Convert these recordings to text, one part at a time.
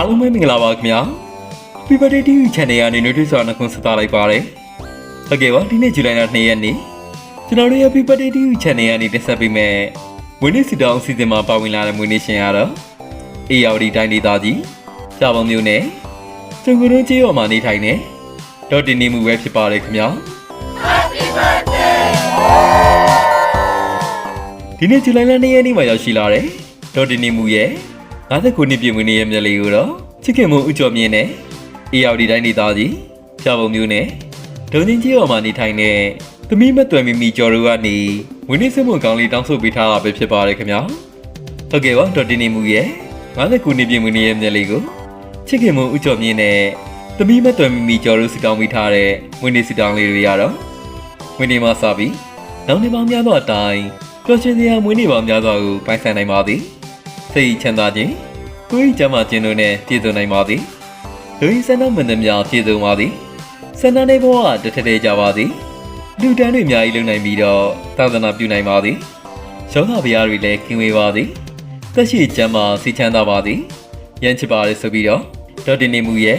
အားလုံးပဲမင်္ဂလာပါခင်ဗျာ Happy Birthday TV Channel ကနေနှွေးထွေးစွာနှုတ်ဆက်သလိုက်ပါတယ်ဟုတ်ကဲ့ပါဒီနေ့ဇူလိုင်လ2ရက်နေ့ကျွန်တော်တို့ Happy Birthday TV Channel ကနေတင်ဆက်ပေးမယ်မွေးနေ့စီတောင်းစီစဉ်မှာပါဝင်လာတဲ့မွေးနေ့ရှင်ကတော့အေယာဝတီတိုင်းဒေသကြီးရှားပုံမျိုးနဲ့ကျုံကရုံးကျေးရွာမှာနေထိုင်နေဒေါ်တင်နေမှုပဲဖြစ်ပါတယ်ခင်ဗျာဒီနေ့ဇူလိုင်လ2ရက်နေ့မှာရောက်ရှိလာတဲ့ဒေါ်တင်နေမှုရဲ့ 59နှစ်ပြည့်မွေးနေ့ရဲ့မျက်လေးကိုတော့ချစ်ခင်မှုဥကြော်မြင့်နဲ့အေယာဝတီတိုင်းဒေသကြီးရှားပုံမျိုးနဲ့ဒုံချင်းကြီးော်မှာနေထိုင်တဲ့သမီးမသွယ်မီမီကျော်တို့ကနေမွေးနေ့စမှုကောင်းလေးတောင်းဆိုပေးထားတာပဲဖြစ်ပါတယ်ခင်ဗျာဟုတ်ကဲ့ပါဒေါ်တင်နေမှုရဲ့59နှစ်ပြည့်မွေးနေ့ရဲ့မျက်လေးကိုချစ်ခင်မှုဥကြော်မြင့်နဲ့သမီးမသွယ်မီမီကျော်တို့စီတောင်းပေးထားတဲ့မွေးနေ့စီတောင်းလေးတွေရတော့မွေးနေ့မှာစပြီးနောက်နေ့ပေါင်းများသောအတိုင်းပျော်ရွှင်စရာမွေးနေ့ပေါင်းများစွာကိုပိုင်ဆိုင်နိုင်ပါသည် စိတ်ချမ်းသာခြင်းကိုယ်၏ကျမ်းမာခြင်းတို့နဲ့ပြည့်စုံနိုင်ပါသည်လူ၏စန္ဒမန္တများပြည့်စုံပါသည်စန္ဒနေဘဝတထထဲကြပါသည်လူတန်းတွေအများကြီးလုံနိုင်ပြီးတော့သာသနာပြုနိုင်ပါသည်ရောဂါဗျာတွေလည်းကင်းဝေးပါသည်သက်ရှိကျမ်းမာစီချမ်းသာပါသည်ရမ်းချစ်ပါလေဆိုပြီးတော့ဒေါက်တင်နေမှုရဲ့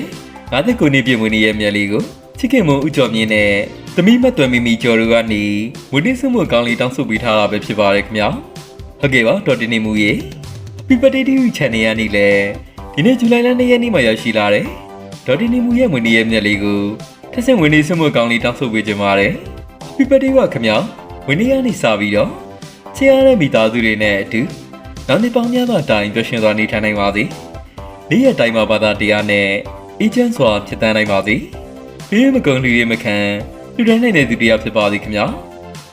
59နှစ်ပြည့်မွေးနေ့ရဲ့မြတ်လေးကိုချစ်ခင်မုံဥကြော်မြင့်နဲ့သမီးမတ်သွယ်မီမီကျော်တို့ကနေဝင်းနေစုမှုကောင်းလေးတောင်းဆိုပေးထားတာပဲဖြစ်ပါတယ်ခင်ဗျာဟုတ်ကဲ့ပါဒေါက်တင်နေမှုရဲ့ Happy Birthday to you channel ကနေလည်းဒီနေ့ဇူလိုင်လ2ရက်နေ့မှာရောက်ရှိလာတဲ့ဒေါက်တင်နေမှုရဲ့မွေးနေ့ရဲ့မြတ်လေးကိုထက်ဆင့်ဝင်းနေစုမှုကောင်းလေးတောင်းဆိုပေးကြပါတယ် Happy Birthday ပါခင်ဗျာဝင်းနေကနေစပြီးတော့ချစ်ရတဲ့မိသားစုတွေနဲ့အတူနောက်နေ့ပေါင်းများစွာတိုင်ပျော်ရွှင်စွာနေထိုင်နိုင်ပါစေနေ့ရက်တိုင်းမှာဘာသာတရားနဲ့အေဂျင့်စွာဖြစ်တန်းနိုင်ပါစေဘေးမကုန်းလူတွေမခံလူတိုင်းနိုင်တဲ့သူတရားဖြစ်ပါစေခင်ဗျာ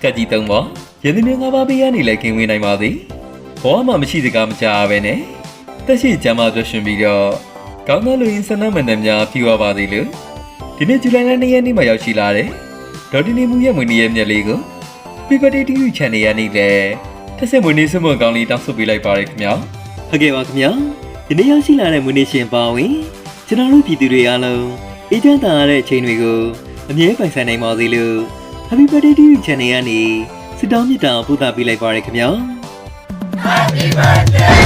ကတ်ကြီးသုံးပါရင်းနှီးမြငါးပါးပေးရနေလဲကင်းဝေးနိုင်ပါစေ ဘဝမှာမရှိစကားမကြားပဲနဲ့တက်ရှိကျမ်းမာပျော်ရွှင်ပြီးတော့ကောင်းသောလူရင်းစနမန်တများဖြီးဝပါသေးလို့ဒီနေ့ဇူလိုင်လ2ရက်နေ့မှာရောက်ရှိလာတဲ့ဒေါ်တင်နေမှုရဲ့မွေးနေ့ရဲ့မြက်လေးကို Happy Birthday to you channel ရနေလေတက်ဆက်မွေးနေ့စမွန်ကောင်းလေးတောင်းဆိုပေးလိုက်ပါရခင်ဗျာဟုတ်ကဲ့ပါခင်ဗျာဒီနေ့ရောက်ရှိလာတဲ့မွေးနေ့ရှင်ပါဝင်ကျွန်တော်တို့ပြည်သူတွေအားလုံးအေးချမ်းသာရတဲ့အချိန်တွေကိုအမြဲပိုင်ဆိုင်နိုင်ပါစေလို့ Happy Birthday to you channel ကနေဆုတောင်းမေတ္တာပို့သပေးလိုက်ပါရခင်ဗျာ Happy birthday